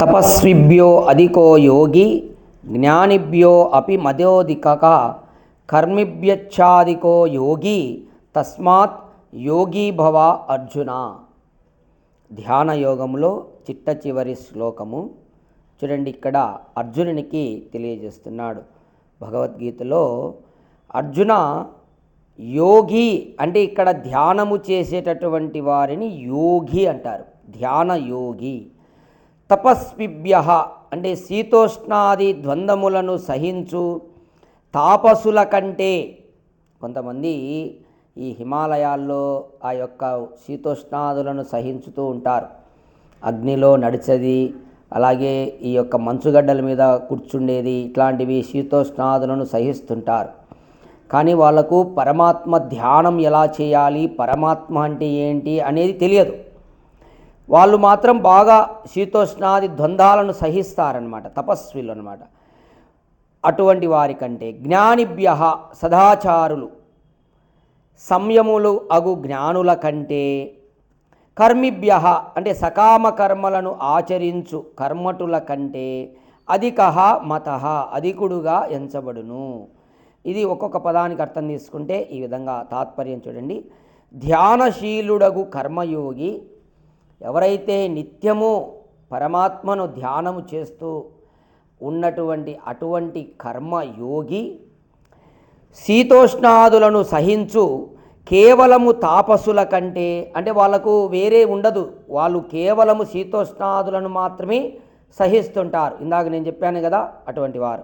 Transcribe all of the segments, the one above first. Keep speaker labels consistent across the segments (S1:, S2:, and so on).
S1: తపస్విభ్యో అధికో యోగి జ్ఞానిభ్యో అపి మదోదికక కర్మిభ్యచ్చాధికో యోగి తస్మాత్ యోగి భవ అర్జున. ధ్యాన యోగంలో చిట్ట చివరి శ్లోకము చూడండి ఇక్కడ అర్జునునికి తెలియజేస్తున్నాడు. భగవద్గీతలో అర్జున యోగి అంటే ఇక్కడ ధ్యానము చేసేటటువంటి వారిని యోగి అంటారు. ధ్యాన యోగి తపస్విభ్య అంటే శీతోష్ణాది ద్వంద్వములను సహించు తాపసుల కంటే కొంతమంది ఈ హిమాలయాల్లో ఆ యొక్క శీతోష్ణాదులను సహించుతూ ఉంటారు. అగ్నిలో నడిచేది అలాగే ఈ యొక్క మంచుగడ్డల మీద కూర్చుండేది ఇట్లాంటివి శీతోష్ణాదులను సహిస్తుంటారు. కానీ వాళ్ళకు పరమాత్మ ధ్యానం ఎలా చేయాలి పరమాత్మ అంటే ఏంటి అనేది తెలియదు. వాళ్ళు మాత్రం బాగా శీతోష్ణాది ద్వంద్వాలను సహిస్తారనమాట తపస్విలు అనమాట అటువంటి వారి కంటే జ్ఞానిభ్య సదాచారులు. సంయములు అగు జ్ఞానుల కంటే కర్మిభ్య అంటే సకామ కర్మలను ఆచరించు కర్మటుల కంటే అధిక మత అధికుడుగా ఎంచబడును. ఇది ఒక్కొక్క పదానికి అర్థం తీసుకుంటే ఈ విధంగా తాత్పర్యం చూడండి. ధ్యానశీలుడగు కర్మయోగి ఎవరైతే నిత్యము పరమాత్మను ధ్యానము చేస్తూ ఉన్నటువంటి అటువంటి కర్మయోగి శీతోష్ణాదులను సహించు కేవలము తాపసుల కంటే అంటే వాళ్ళకు వేరే ఉండదు. వాళ్ళు కేవలము శీతోష్ణాదులను మాత్రమే సహిస్తుంటారు. ఇందాక నేను చెప్పాను కదా అటువంటి వారు.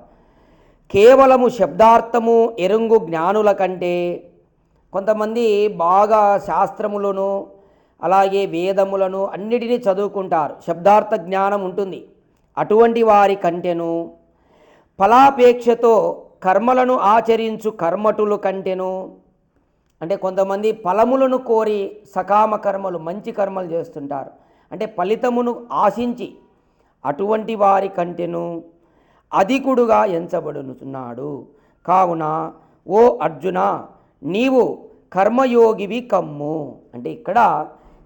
S1: కేవలము శబ్దార్థము ఎరుంగు జ్ఞానుల కంటే కొంతమంది బాగా శాస్త్రములను అలాగే వేదములను అన్నిటినీ చదువుకుంటారు. శబ్దార్థ జ్ఞానం ఉంటుంది. అటువంటి వారి కంటెను ఫలాపేక్షతో కర్మలను ఆచరించు కర్మటులు కంటెను. అంటే కొంతమంది ఫలములను కోరి సకామ కర్మలు మంచి కర్మలు చేస్తుంటారు. అంటే ఫలితమును ఆశించి అటువంటి వారి కంటెను అధికుడుగా ఎంచబడుతున్నాడు కావున ఓ అర్జున నీవు కర్మయోగివి కమ్ము. అంటే ఇక్కడ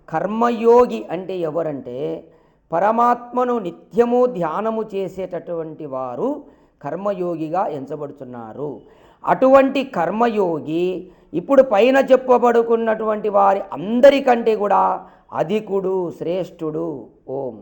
S1: కర్మయోగి అంటే ఎవరంటే పరమాత్మను నిత్యము ధ్యానము చేసేటటువంటి వారు కర్మయోగిగా ఎంచబడుతున్నారు. అటువంటి కర్మయోగి ఇప్పుడు పైన చెప్పబడుకున్నటువంటి వారి అందరికంటే కూడా అధికుడు శ్రేష్ఠుడు ఓం.